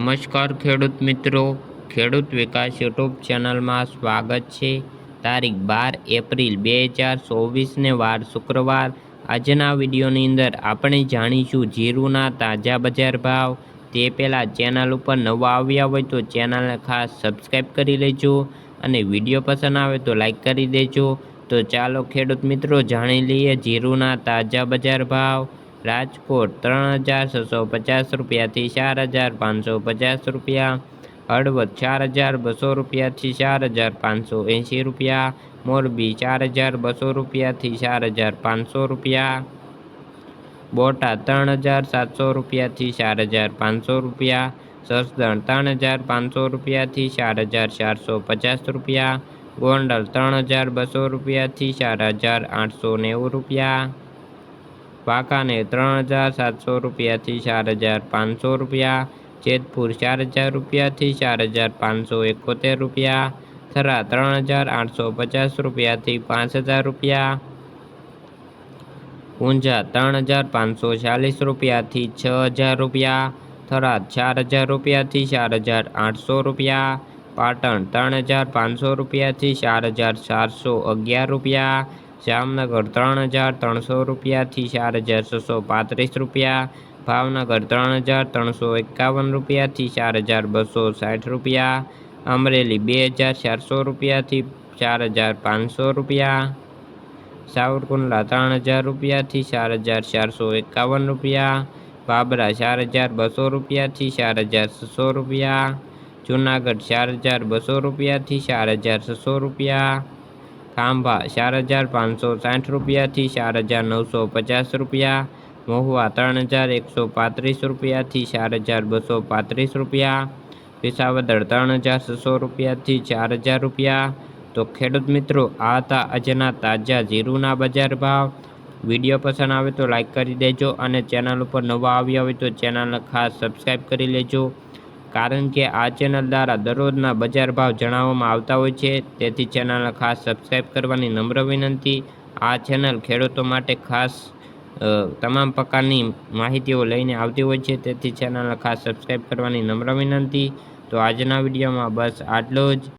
નમસ્કાર ખેડૂત મિત્રો. ખેડૂત વિકાસ યુટ્યુબ ચેનલમાં સ્વાગત છે. તારીખ બાર એપ્રિલ બે હજાર ચોવીસને વાર શુક્રવાર. આજના વિડીયોની અંદર આપણે જાણીશું જીરુના તાજા બજાર ભાવ. તે પહેલાં ચેનલ ઉપર નવા આવ્યા હોય તો ચેનલને ખાસ સબસ્ક્રાઈબ કરી લેજો અને વીડિયો પસંદ આવે તો લાઈક કરી દેજો. તો ચાલો ખેડૂત મિત્રો, જાણી લઈએ જીરુના તાજા બજાર ભાવ. રાજકોટ ત્રણ હજાર છસો પચાસ રૂપિયાથી ચાર હજાર પાંચસો પચાસ રૂપિયા. હળવદ ચાર હજાર બસો રૂપિયાથી ચાર હજાર પાંચસો એંશી રૂપિયા. મોરબી ચાર હજાર બસો રૂપિયાથી ચાર હજાર પાંચસો રૂપિયા. બોટાદ ત્રણ હજાર સાતસો રૂપિયાથી ચાર હજાર પાંચસો રૂપિયા. સસદણ ત્રણ હજાર પાંચસો રૂપિયાથી ચાર હજાર ચારસો પચાસ રૂપિયા. ગોંડલ ત્રણ હજાર બસો રૂપિયાથી ચાર હજાર આઠસો નેવું રૂપિયા. વાંકાનેર ત્રણ હજાર સાતસો રૂપિયાથી ચાર હજાર પાંચસો રૂપિયા, જેતપુર ચાર હજાર રૂપિયાથી ચાર હજાર પાંચસો એકોતેર રૂપિયા, થરા ત્રણ હજાર આઠસો પચાસ રૂપિયાથી પાંચ હજાર રૂપિયા, ઊંઝા ત્રણ હજાર પાંચસો ચાલીસ રૂપિયાથી છ હજાર રૂપિયા થરાદ ચાર હજાર રૂપિયાથી ચાર હજાર આઠસો રૂપિયા, પાટણ ત્રણ હજાર પાંચસો રૂપિયાથી ચાર હજાર ચારસો અગિયાર રૂપિયા જામનગર ત્રણ હજાર ત્રણસો રૂપિયાથી ચાર હજાર છસો પાંત્રીસ રૂપિયા, ભાવનગર ત્રણ હજાર ત્રણસો એકાવન રૂપિયાથી ચાર હજાર બસો સાઠ રૂપિયા, અમરેલી બે હજાર ચારસો રૂપિયાથી ચાર હજાર પાંચસો રૂપિયા, સાવરકુંડલા ત્રણ હજાર રૂપિયાથી ચાર હજાર ચારસો એકાવન રૂપિયા, બાબરા ચાર હજાર બસો રૂપિયાથી ચાર હજાર છસો રૂપિયા, જુનાગઢ ચાર હજાર બસો રૂપિયાથી ચાર હજાર છસો રૂપિયા ખાંભા ચાર હજાર પાંચસો સાઠ રૂપિયાથી ચાર હજાર નવસો પચાસ રૂપિયા, મહુવા ત્રણ હજાર એકસો પાંત્રીસ રૂપિયાથી ચાર હજાર બસો પાંત્રીસ રૂપિયા, વિસાવદર ત્રણ હજાર છસો રૂપિયાથી ચાર હજાર રૂપિયા. તો ખેડૂત મિત્રો, આ હતા આજના તાજા જીરુના બજાર ભાવ. વીડિયો પસંદ આવે તો લાઇક કરી દેજો અને ચેનલ ઉપર નવા આવ્યા હોય તો ચેનલને ખાસ સબસ્ક્રાઈબ કરી લેજો. કારણ કે આ ચેનલ દ્વારા દરરોજના બજાર ભાવ જણાવવામાં આવતા હોય છે. તેથી ચેનલને ખાસ સબસ્ક્રાઈબ કરવાની નમ્ર વિનંતી. આ ચેનલ ખેડૂતો માટે ખાસ તમામ પ્રકારની માહિતીઓ લઈને આવતી હોય છે. તેથી ચેનલને ખાસ સબસ્ક્રાઈબ કરવાની નમ્ર વિનંતી. તો આજના વિડીયોમાં બસ આટલું જ.